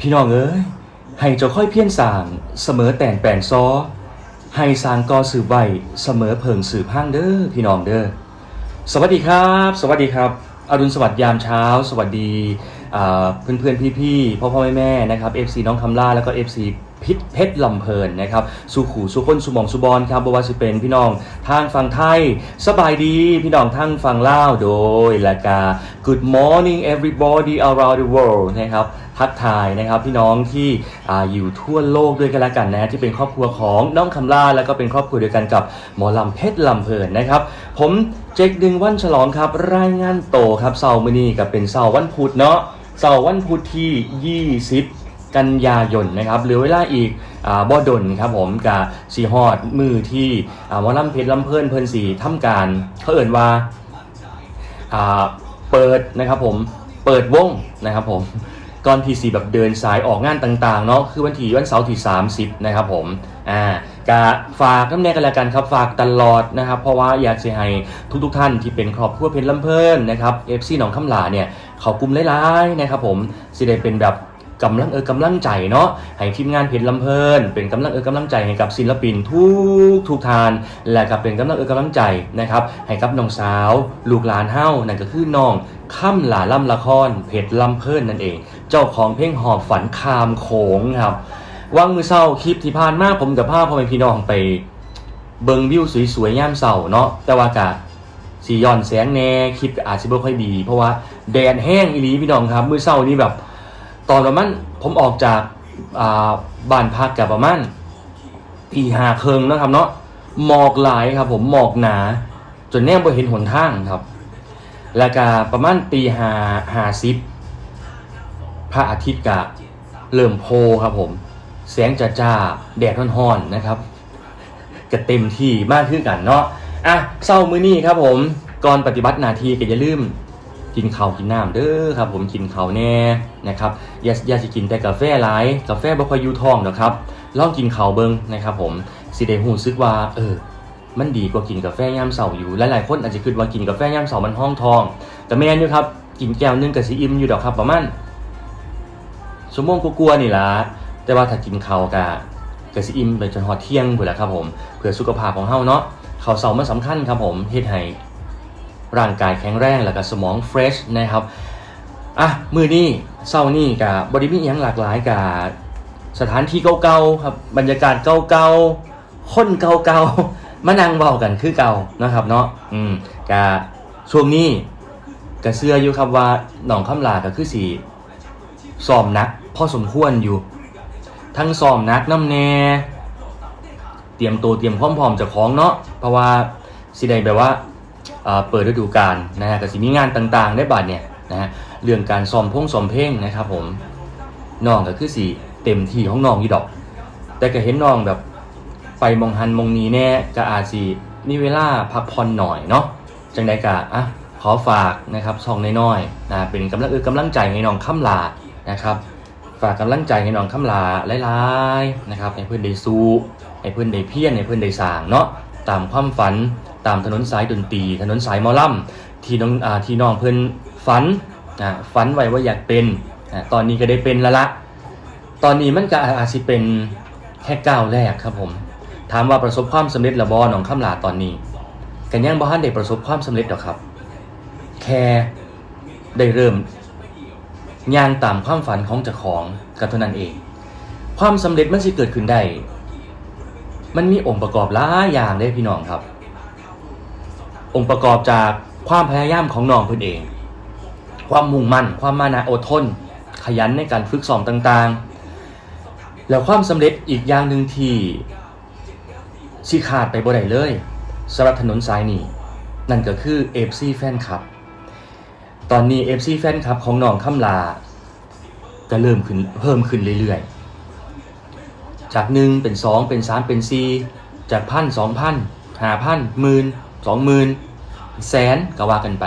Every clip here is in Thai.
พี่น้องเอ้ยให้เจ้าค่อยเพี้ยนสางเสมอแต่นแปลนซอให้สางกอสืบใบเสมอเพิงสืบห้างเด้อพี่น้องเด้อสวัสดีครับ สวัสดีครับอรุณสวัสดิ์ยามเช้า สวัสดีเพื่อนเพื่อนๆพี่พ่อพ่อแม่แม่นะครับ FC น้องคำล่าแล้วก็ FC พิษเพชรลำเพลินนะครับสู่ขู่สู่คนสู่หมองสู่บอลครับบวาสิเป็นพี่น้องทางฝั่งไทย สบายดีพี่น้องทางฝั่งลาวโดยละกา Good morning everybody around the world นะครับ ทักทายนะครับพี่น้องที่ออยู่ทั่วโลกด้วยกันละกันนะที่เป็นครอบครัวของน้องคำล่าแล้วก็เป็นครอบครัวเดียวกันกับหมอลำเพชรลำเพลินนะครับ ผมเจคดึงวันฉลองครับรายงานโตครับเสาร์มื้อนี้กับเป็นเสาร์วันพุธเนาะเสาร์วันพุธที่ 20กันยายนนะครับเหลือเวลาอีกอบ่ดนครับผมกับสีฮอดมือที่อ่าหมอลำเพชรลำเพลินเพลินสีทำการเขาเอ่นว่าเปิดนะครับผมเปิดวงนะครับผม ก่อนทีสีแบบเดินสายออกงานต่างๆเนาะคือวันที่วันเสาร์ที่ 30 นะครับผมอ่ากะฝากน้ำแน่กันแล้วกันครับฝากตลอดนะครับ เพราะว่าอยากจะให้ทุกๆท่านที่เป็นครอบครัวเพชรลำเพลินนะครับเอฟซีหนองคำหลาเนี่ยเขากลุ่มหลายๆนะครับผมสิได้เป็นแบบกำลังเออกำลังใจเนาะให้ทีมงานเพชรลำเพลิน เป็นกำลังเออกำลังใจให้กับศิลปินทุกทุกทาน และก็เป็นกำลังเออกำลังใจนะครับให้กับน้องสาว ลูกหลานเฮ้านั่นก็คือน้องค่ำหลาล่ำละครเพชรลำเพลินนั่นเอง เจ้าของเพลงหอบฝันคามโขงครับว่างมือเศร้าคลิปที่ผ่านมาผมกับภาพพ่อแม่พี่น้องไป เบิงวิวสวยๆย่ามเสาเนาะแต่ว่ากะสีย้อนแสงแน่คลิปอาจจะไม่ค่อยดี เพราะว่าแดดแห้งอีหลีพี่น้องครับ มือเศร้านี่แบบ ตอนประมาณผมออกจากาบ้านพักกับประมาณตีหาเคิงนะครับเนาะหมอกหลายครับ ผมหมอกหนา จนแนมบ่เห็นหนทางครับ แล้วก็ประมาณตีหาหาซิป พระอาทิตย์กะเริ่มโพครับผม แสงจ้าจ้าแดดร้อนๆนะครับจะเต็มที่มากขึ้นกันเนาะอะเศร้ามื้อนี้ครับผมก่อนปฏิบัตินาทีก็อย่าลืมกินข้าวกินน้ำเด้อครับผมกินข้าวแน่นะครับอย่าอย่าสิกินแต่กาแฟหลายกาแฟบ่ค่อยอยู่ท้องหรอครับลองกินข้าวเบิ่งนะครับผมสิได้รู้สึกว่าเออมันดีกว่ากินกาแฟยามเช้าอยู่หลายๆคนอาจจะคิดว่ากินกาแฟยามเช้ามันห้องทอง แต่แม่นอยู่ครับกินแก้วนึงก็สิอิ่มอยู่ดอกครับประมาณ ชั่วโมงกลัวๆนี่ล่ะแต่ว่าถ้ากินข้าวกะกะสิอิ่มไปจนฮอดเที่ยงเพุ่นแหละครับผมเพื่อสุขภาพของเฮาเนาะข้าวเสามันสำคัญครับผมเฮ็ดให้ร่างกายแข็งแรงแล้วก็สมองเฟรชนะครับอะมื้อนี้เช้านี้กะบ่ได้มีอิหยังหลากหลายกะสถานที่เก่าๆครับบรรยากาศเก่าๆคนเก่าๆมานั่งเว้ากันคือเก่านะครับเนาะอืมกะช่วงนี้กะเชื่ออยู่ครับว่าหนองคำลาก็คือสิซ้อมนัก พอสมควรอยู่ ทั้งซ้อมนักน้ำแน่ เตรียมตัวเตรียมพร้อมๆเจะของเนาะเพราะว่าสิได้แบบว่าเปิดฤดูกาลนะฮะก็สิมีงานต่างๆ ได้บัดเนี่ยนะฮะเรื่องการซ้อมพงซ้อมเพลงนะครับผมน้องก็คือสิเต็มที่ของน้องอยู่ดอก แต่ก็เห็นน้องแบบไปมองหันมองนี้แน่ก็อาจสิมีเวลาพักผ่อนหน่อยเนาะจังใดกะอะขอฝากนะครับช่องน้อยๆนะเป็นกำลังเออกำลังใจให้น้องค้ำลานะครับ ฝากกำลังใจให้น้องคำลาหลายๆนะครับให้เพื่อนได้สู้ให้เพื่อนได้เพียรให้เพื่อนได้สร้างเนาะตามความฝันตามถนนสายดนตรีถนนสายมอลำที่น้องอ่าที่น้องเพื่อนฝันอ่าฝันไว้ว่าอยากเป็นอ่าตอนนี้ก็ได้เป็นแล้วละตอนนี้มันก็อาจจะเป็นแค่ก้าวแรกครับผมถามว่าประสบความสำเร็จหรือบอน้องคำลาตอนนี้กันยังบ่ทันได้ประสบความสำเร็จหรอครับ แค่ได้เริ่ม ย่างตามความฝันของเจ้าของกับเท่านั้นเอง ความสำเร็จมันสิเกิดขึ้นได้ มันมีองค์ประกอบหลายอย่างได้พี่น้องครับ องค์ประกอบจากความพยายามของน้องเพื่อนเอง ความมุ่งมั่น ความมานะอดทน ขยันในการฝึกซ้อมต่างๆ แล้วความสำเร็จอีกอย่างหนึ่งที่สิขาดไปบ่ได้เลยสำหรับถนนสายนี้นั่นก็คือ FC แฟนคลับ ตอนนี้ FC แฟนคลับของน้องคำลา ก็เริ่มขึ้นเพิ่มขึ้นเรื่อยๆ จากหนึ่งเป็นสองเป็นสามเป็นสี่จากพันสองพันห้าพันหมื่นสองหมื่นแสนก็ว่ากันไป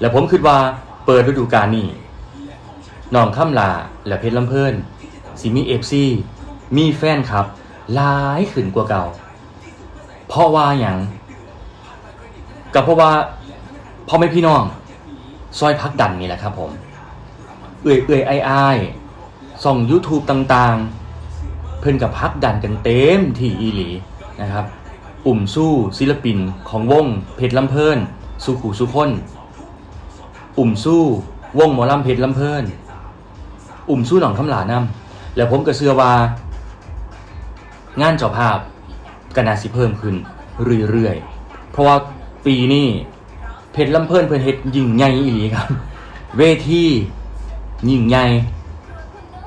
แล้วผมคิดว่าเปิดฤดูกาลนี้น้องคำลาและเพชรลำเพลินสิมีเอฟซีมีแฟนคลับหลายขึ้นกว่าเก่า เพราะว่าอย่างก็เพราะว่าพ่อแม่พี่น้อง ซอยพักดันนี่แหละครับผมเอื่อยเอื่อยไอ้ไอ้ายส่อง YouTube ต่างๆ เพิ่นกับพักดันกันเต็มที่อีหลีนะครับ อุ่มสู้ศิลปินของวงเพชรลำเพลินสุขูสุคนอุ่มสู้วงหมอลำเพชรลำเพลินอุ่มสู้หนองคำหลานำแล้วผมก็เชื่อว่างานเจ้าภาพก็น่าสิเพิ่มขึ้นเรื่อยๆ เพราะว่าปีนี้ เพชรลำเพลินเพิ่นเฮ็ดยิ่งใหญ่อีหลีครับ เวทียิ่งใหญ่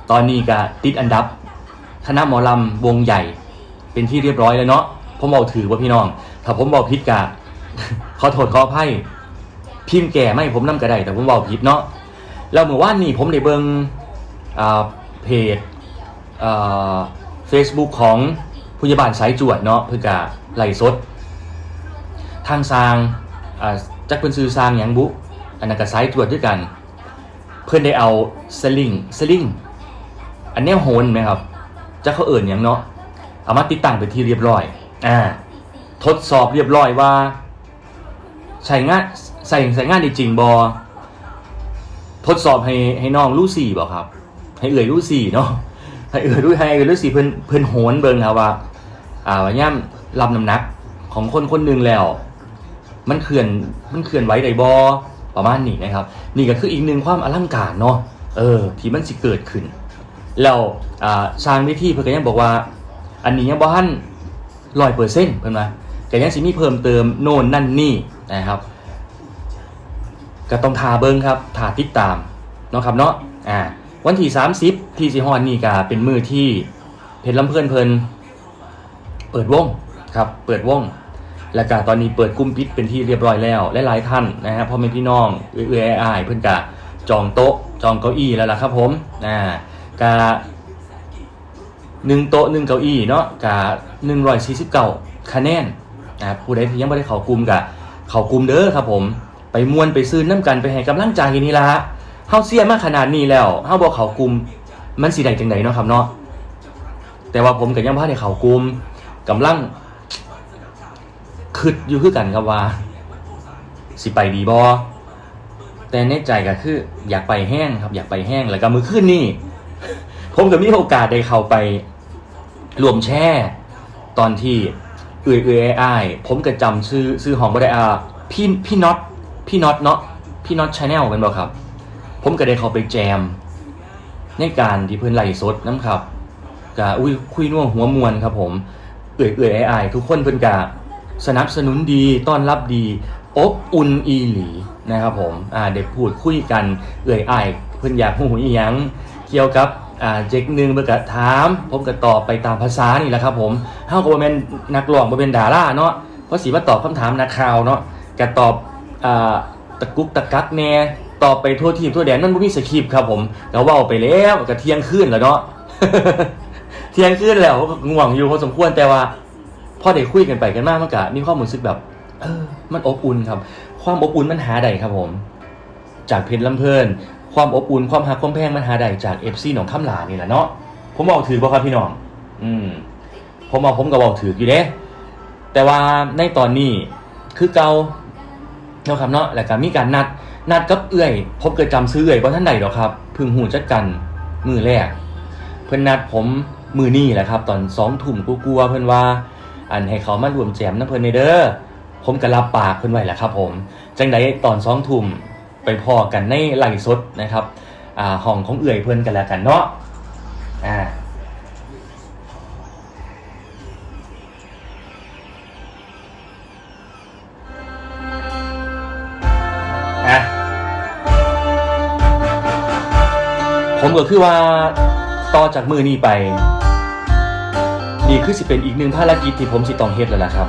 ตอนนี้ก็ติดอันดับ คณะหมอลำวงใหญ่ เป็นที่เรียบร้อยแล้วเนาะผมบอกถือว่าพี่น้อง ถ้าผมบอกผิดกะขอโทษขออภัยพิมพ์แก่ไม่ผมนำกระไดแต่ผมบอกผิดเนาะแล้วเมื่อวานนี้ผมได้เบิงอ่าเพจเฟซบุ๊กของผู้ใหญ่บ้านสายจวดเนาะเพื่อกะไหลสด ทางซางอ่า จักเพิ่นซื้อซางหยังบุ อันนั้นก็สายจวดด้วยกัน เพื่อนได้เอาสลิงสลิงอันนี้โหนไหมครับจะเขาเอิ่นอย่างเนาะเอามาติดตั้งเป็นที่เรียบร้อยอ่าทดสอบเรียบร้อยว่าใช้งานใส่ใส่งานได้จริงบอทดสอบให้ให้น้องรู้สี่บอกครับ ให้เอื่อยรู้สี่เนาะให้เอื่อยรู้ให้เอื่อยรู้สี่เพิ่นเพิ่นโหนเบิ่งครับว่า อ่าว่าย่ำรับน้ำหนักของคนคนหนึ่งแล้ว มันเคลื่อนมันเคลื่อนไหวได้บอประมาณนี้นะครับ นี่ก็คืออีกหนึ่งความอลังการเนาะเออที่มันสิเกิดขึ้น แล้วอ่าสร้างวิธีเพื่อนก็ยังบอกว่า อันนี้ยังบ่ทันร้อยเปอร์เซ็นต์เพิ่นว่าแต่ยังสิมีเพิ่มเติมโน่นนั่นนี่นะครับก็ต้องทาเบิ้งครับทาติดตามเนาะครับเนาะอ่าวันที่ 30 ที่สิฮอนนี่ก็เป็นมือที่เพชรลำเพื่อนเพลินเปิดวงครับ เปิดวง แล้วก็ตอนนี้เปิดกุ้มปิดเป็นที่เรียบร้อยแล้วและหลายท่านนะฮะพ่อแม่พี่น้องเอื้อยๆอ้ายเพิ่อนกะจองโต๊ะจองเก้าอี้แล้วล่ะครับผมอ่ากะหนึ่งโต๊ะหนึ่งเก้าอี้เนาะกะหนึ่งร้อยสี่สิบเก้าคะแนนนะครับผู้ใดที่ยังไม่ได้เข้ากลุ่มกะเข้ากลุ่มเด้อครับผม ไปมวนไปซื้อน้ำกันไปให้กำลังใจนี่ละฮะเฮาเสียมากขนาดนี้แล้วเฮาบ่เข้ากลุ่มมันสิได้จังไดเนาะครับเนาะแต่ว่าผมก็ยังบ่ได้เข้ากลุ่มกำลัง คิดอยู่คือกันครับว่า สิไปดีบอแต่ในใจก็คือ อยากไปแห้งครับ อยากไปแห้งแล้วก็มือขึ้นนี่ ผมก็มีโอกาสได้เข้าไปรวมแช่ ตอนที่เอื่อยเอื่อยอ้ผมก็จำชื่อชื่อของบ่ได้อ่าพี่พี่น็อตพี่น็อตเนาะพี่น็อตชาแนลเป็นบ่ครับ ผมก็ได้เข้าไปแจม ในการที่เพื่อนไล่สดน้ำครับกะอุ้ยคุยน่วหัวมวนครับผม เอื่อยเอื่อยอ้ทุกคนเพิ่นกะ สนับสนุนดีต้อนรับดีอบอุ่นอีหลีนะครับผมอ่าเด็กพูดคุยกันเอื่อยอ้ายเพิ่อนอยากหูอีหยังเกี่ยวกับอ่าเจ๊กหนึ่งเพื่อกถามผมก็ตอบไปตามภาษานี่แหละครับผมเฮาก็บ่แม่นนักร้องบ่เป็นดาราเนาะเพราะสิมาตอบคำถามนักข่าวเนาะก็ตอบอ่าตะกุกตะกักแน่ตอบไปทั่วทีมทั่วแดนมันบ่มีสคริปต์ครับผมก็เว้าไปแล้วก็เที่ยงคืนแล้วเนาะเที่ยงคืนแล้วก็ง่วงอยู่พอสมควรแต่ว่า พอได้คุยกันไปกันมากมันก็มีความรู้สึกแบบ เออ มันอบอุ่นครับ ความอบอุ่นมันหาได้ครับผม จากเพชรลำเพลินความอบอุ่นความหักความแพงมันหาได้จากเอฟซีหนองข้ามหลานี่แหละเนาะผมบอกถือบ่ครับพี่น้อง อืม ผมบอกผมก็บอกถืออยู่เด้แต่ว่าในตอนนี้คือเกาเนาะครับเนาะแล้วก็มีการนัด นัดกับเอื่อยผมเกิดจำซื้อเอื่อยเพราะท่านใดหรอกครับ พึ่งหูจักกันมือแรก เพื่อนนัดผมมือนี่แหละครับ ตอนสองทุ่มกลัวเพื่อนว่า อันให้เขามารวมแจมน้ำเพลินในเด้อผมก็รับปากเพิ่นไว้แหละครับผม จังไดตอนสองทุ่มไปพอกันในไลฟ์สดนะครับอ่าห้องของเอื่อยเพิ่นกันแล้วกันเนาะอ่าผมก็คือว่าต่อจากมือนี้ไป นี่คือสิเป็นอีกหนึ่งภารกิจที่ผมสิต้องเฮ็ดแล้วล่ะครับ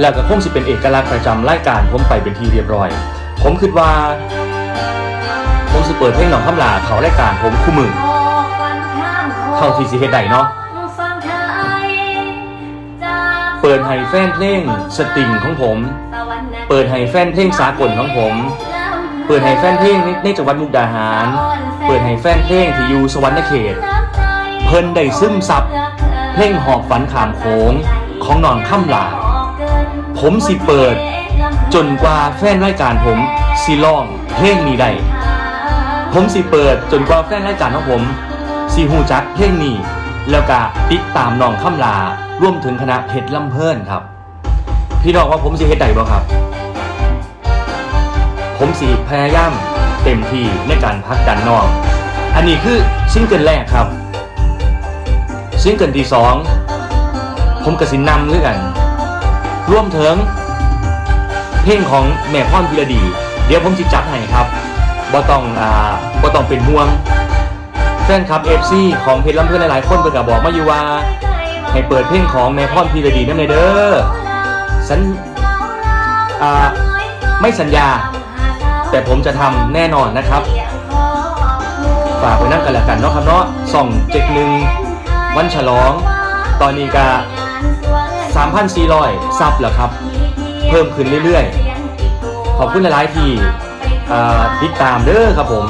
แล้วก็คงสิเป็นเอกลักษณ์ประจำรายการผมไปเป็นที่เรียบร้อย ผมคิดว่า ผมสิเปิดเพลงหนองคำลาเขารายการผมคู่มือเท่าที่สิเฮ็ดได้เนาะเปิดให้แฟนเพลงสตริงของผม เปิดให้แฟนเพลงสากลของผม เปิดให้แฟนเพลงในจังหวัดมุกดาหาร เปิดให้แฟนเพลงที่อยู่สวรรณเขต เพิ่นได้ซึมซับ เพลงหอบฝันขามโขงของนองค่ำหลา ผมสิเปิด จนกว่าแฟนรายการผมสิร้องเพลงนี้ได้ผมสิเปิดจนกว่าแฟนรายการของผมสีหูจักเพลงนี้ แล้วก็ติดตามน้องข้ามลาร่วมถึงคณะเพชรลำเพลินครับ พี่น้องว่าผมสิเฮ็ดได้บ่ครับ ผมสิพยายามเต็มที่ในการพักดันน้อง อันนี้คือซิงเกิลแรกครับ ซิงเกิลที่สองผมกสินนำด้วยกัน ร่วมเถึงเพลงของแม่พ่อนพิรดี เดี๋ยวผมจิจัดให้ครับบ่ต้องอ่าบ่ต้องเป็นห่วงแฟนคลับ FC ของเพจลำเพื่อนหลายๆคนเพิ่นก็บอกมาอยู่ว่า ให้เปิดเพลงของแม่พ่อนพิรดีนั่นเลยเด้อสัญอ่าไม่สัญญา แต่ผมจะทำแน่นอนนะครับ ฝากไว้นั่งกันแล้วกันเนาะครับเนาะส่องเจ็ดหนึ่ง วันฉลอง ตอนนี้ก็3,400 ซับแล้วครับ เพิ่มขึ้นเรื่อยๆ ขอบคุณหลายๆที่ติดตามเด้อครับผม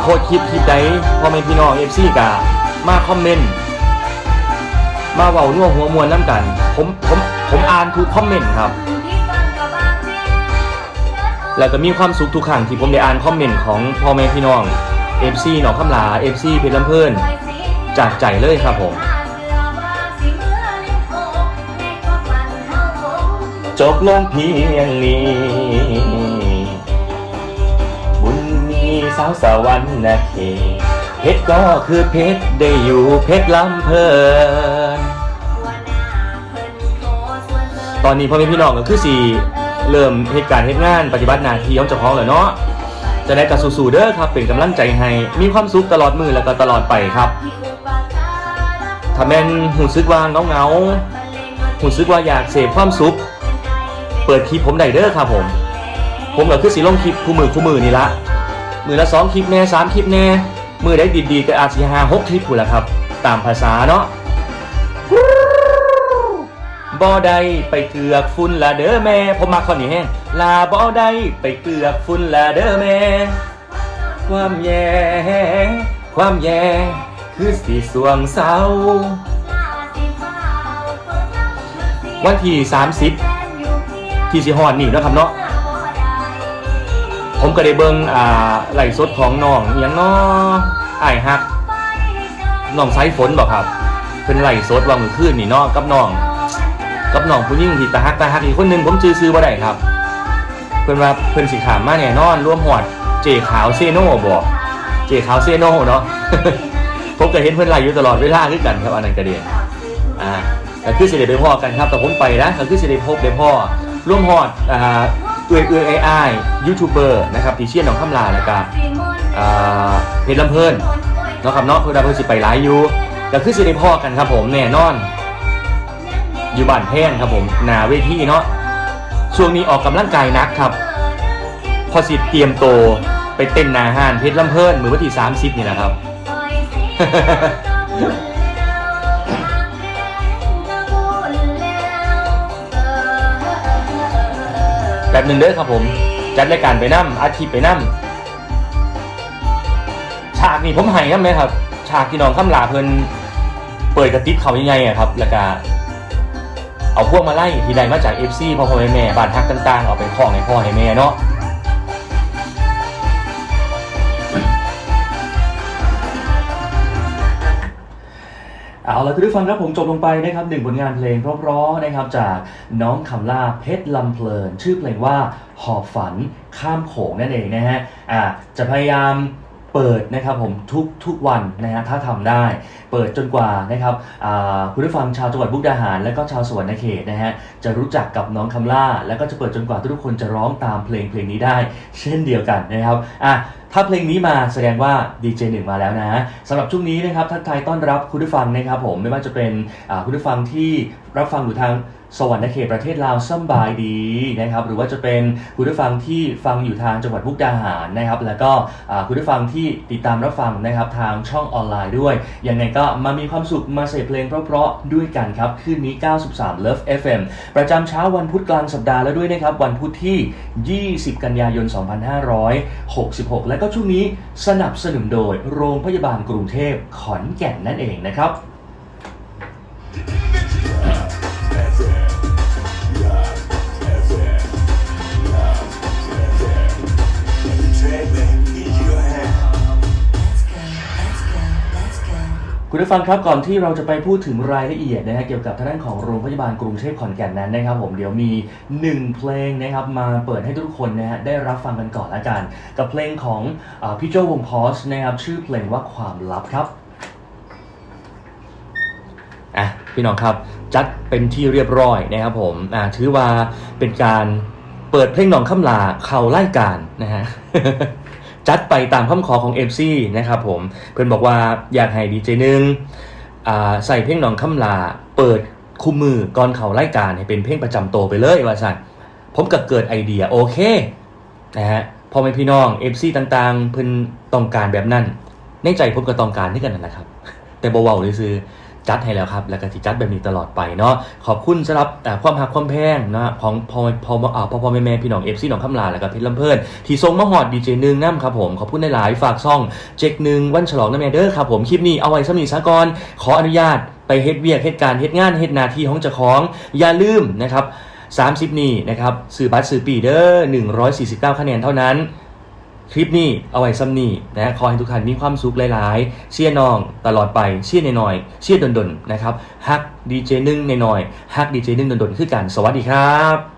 โคตรคลิปคลิปใดพ่อแม่พี่น้องเอฟซีกะมาคอมเมนต์ มาเว้าน่วหัวมวลน้ำกัน ผมผมผมอ่านทุกคอมเมนต์ครับ แล้วก็มีความสุขทุกครั้งที่ผมได้อ่านคอมเมนต์ของพ่อแม่พี่น้อง FC หนองคำลา FC เพชรลำเพลิน จากใจเลยครับผม จบลงเพียงนี้ บุญมีสาวสวรรค์นะเขเพชรก็คือเพชรได้อยู่เพชรลำเพลินตอนนี้พ่อแม่พี่น้องก็คือสี่เริ่มเหตุการณ์เหตุงานปฏิบัติหน้าที่ของเจ้าของแล้วเนาะจะได้กับสู่ๆเด้อครับ เป็นกำลังใจให้ มีความสุขตลอดมือแล้วก็ตลอดไปครับ ถ้าแม่นหูซึกว่าเงาเงาหูซึกว่าอยากเสพความสุข เปิดคลิปผมได้เด้อครับผม ผมก็คือสีลงคลิปคู่มือคู่มือนี่ละมือละสองคลิปแน่สามคลิปแน่มือได้ดีๆก็อาจจะหาหกคลิปอยู่ละครับ ตามภาษาเนาะบ่ได้ไปเกือกฝุ่นละเด้อแม่ ผมมาข้อนี้แห้งลาบ่ได้ไปเกือกฝุ่นละเด้อแม่ ความแย่ ความแย่ คือสีสวงเศร้าวันที่30 ที่สิฮอดนี่เนาะครับเนาะผมก็ได้เบิ่งอ่าไหลฟ์สดของน้องอหยังเนาะอ้ายฮักน้องไซฝนบอกครับ เป็นไหลฟ์สดวางมือคืนนี่เนาะกับน้อง กับน้องผู้หญิงที่ตาฮักตาฮักอีกคนหนึงผมจื้อซื้อบ่ได้ครับ เพิ่นว่าเพิ่นสิขามมาแน่นอนร่วมหอด เจขาวเซโน่บอกเจขาวเซโน่เนาะ ผมก็เห็นเพิ่อนไล่อยู่ตลอดเวลาคือกันครับอันนั้นก็เดียอ่าก็คือสิได้ไปพ่อกันครับแต่ผมไปนะก็คือสิได้พบได้พ่อร่วมหอดอ่าเอื้อยเอื้อยไอ้ไอ้ยูทูบเบอร์นะครับที่เชียร์น้องคำลาแล้วก็อ่าเพชรลำเพลินเนาะครับเนาะเพื่อนเราเพิ่นสิไปไลฟ์อยู่ก็คือสิได้พ่อกันครับผมแน่นอน อยู่บ้านแพงครับผมหนาเวทีเนาะช่วงนี้ออกกำลังกายนักครับ พอสิเตรียมโตไปเต้นนาห้านเพชรลำเพลินมือวันที่30นี่นะครับ แบบหนึ่งเด้อครับผม จัดรายการไปนั่มอาทิตย์ไปนั่มฉากนี่ผมให้ครับไหมครับ ฉากที่น้องข้ามลาเพิ่นเปิดกระติบเขายังไงอะครับ แล้วก็เอาพวกมาไล่ที่ใดมาจาก FC พ่อพ่อแม่แม่บ้านทักต่างๆ เอาไปคล้องให้พ่อให้แม่เนาะ ละทุกท่านฟังครับผมจบลงไปนะครับหนึ่งผลงานเพลงเพราะๆนะครับจากน้องคำล่าเพชรลำเพลิน ชื่อเพลงว่าหอบฝันข้ามโขงนั่นเองนะฮะอ่าจะพยายาม เปิดนะครับผมทุกทุกวันนะฮะถ้าทำได้ เปิดจนกว่านะครับคุณผู้ฟังชาวจังหวัดมุกดาหาร และก็ชาวสวรรณเขตนะฮะจะรู้จักกับน้องคำล่า แล้วก็จะเปิดจนกว่าทุกคนจะร้องตามเพลงเพลงนี้ได้ เช่นเดียวกันนะครับอะถ้าเพลงนี้มาแสดงว่าดีเจหนึ่งมาแล้วนะสำหรับช่วงนี้นะครับทักทายต้อนรับคุณผู้ฟังนะครับผมไม่ว่าจะเป็นคุณผู้ฟังที่รับฟังอยู่ทาง สวรรค์เขตประเทศลาวสบายดีนะครับหรือว่าจะเป็นคุณผู้ฟังที่ฟังอยู่ทางจังหวัดมุกดาหารนะครับ แล้วก็คุณผู้ฟังที่ติดตามรับฟังนะครับทางช่องออนไลน์ด้วยยังไงก็มามีความสุขมาเสพเพลงเพราะๆด้วยกันครับคืนนี้ 93 Love FM ประจำเช้าวันพุธกลางสัปดาห์แล้วด้วยนะครับวันพุธที่ 20 กันยายน 2566 และก็ช่วงนี้สนับสนุนโดยโรงพยาบาลกรุงเทพขอนแก่นนั่นเองนะครับ คุณผู้ฟังครับก่อนที่เราจะไปพูดถึงรายละเอียดนะฮะเกี่ยวกับทางด้านของโรงพยาบาลกรุงเทพขอนแก่นนั้นนะครับ ผมเดี๋ยวมีหนึ่งเพลงนะครับมาเปิดให้ทุกคนนะฮะได้รับฟังกันก่อนละกัน กับเพลงของอพี่โจวงพอสนะครับชื่อเพลงว่าความลับครับอะพี่น้องครับจัดเป็นที่เรียบร้อยนะครับผมอ่าถือว่าเป็นการเปิดเพลงหนองคำลาเข่าไล่การนะฮะ จัดไปตามคำขอของ MC นะครับผมเพื่อนบอกว่าอยากให้ดีเจนึงอ่าใส่เพลงหนองคำลาเปิดคู่มือก่อนเขาไล่การให้เป็นเพลงประจำโตไปเลยว่าสั่นผมก็เกิดไอเดียโอเคนะฮะพอเป็นพี่น้อง FC ต่างๆ เพิ่นต้องการแบบนั้นในใจผมก็ต้องการที่กันนั่นแหละครับ แต่บ่เว้าเลยซื้อ จัดให้แล้วครับแล้วก็สิจัดแบบนี้ตลอดไปเนาะขอบคุณสำหรับความหักความแพงนะของพอพออ่าพอพอแม่แม่พี่น้องเอฟซีน้องคำลาแล้วก็เพชรลำเพลินที่ส่งมาหอดดีเจหนึ่งน้ำครับผมขอบคุณหลายๆฝากซ่องเจ็กหนึ่งวันฉลองน้ำแม่เด้อครับผมคลิปนี้เอาไว้สำนีสากรขออนุญาตไปเฮ็ดเวียกเฮ็ดการเฮ็ดงานเฮ็ดนาที่ของเจ้าของอย่าลืมนะครับ30 นี่นะครับสื่อบัตรสื่อปีเด้อ149 คะแนนเท่านั้น คลิปนี้เอาไว้ซ้ำนี่นะขอให้ทุกท่านมีความสุขหลายๆ เชียร์น้องตลอดไปเชียร์หน่อยๆเชียร์ดนๆนะครับฮักดีเจนึ่งหน่อยๆฮักดีเจนึ่งดนๆคือกันสวัสดีครับ